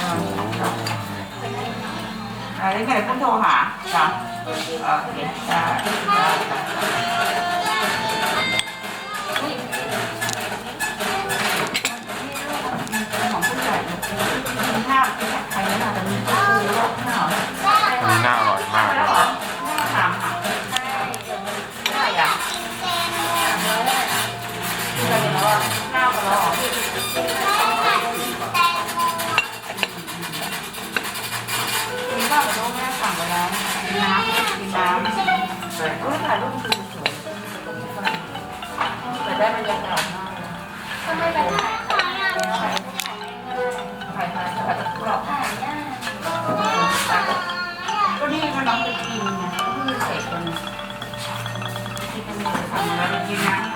อะไรใครพุ่งโทรหาจ้ะโอเคจ้ะจ้ะของผู้ใหญ่กินข้าวกินใครไม่น่าจะมีก็คือโรคข้าวอันนี้น่าอร่อยมากเลยหรอถามหาได้ออะไรแล้วอะข้าวกันแล้วเหรอก นข้าวกับลูกแม่สั่งไปแล้วกินน้ำกินน้ำเออถ่ายรูปดูสวยแต่ได้บรรยากาศมากเลยทำไมไปถ่ายถ่ายอะถ่ายถ่ายถ่ายถ่ายตะกรอบถ่ายอะก็นี่ก็น้องจะกินไงก็คือเสกมันกินกันเลยสั่งมาไปกินน้ำ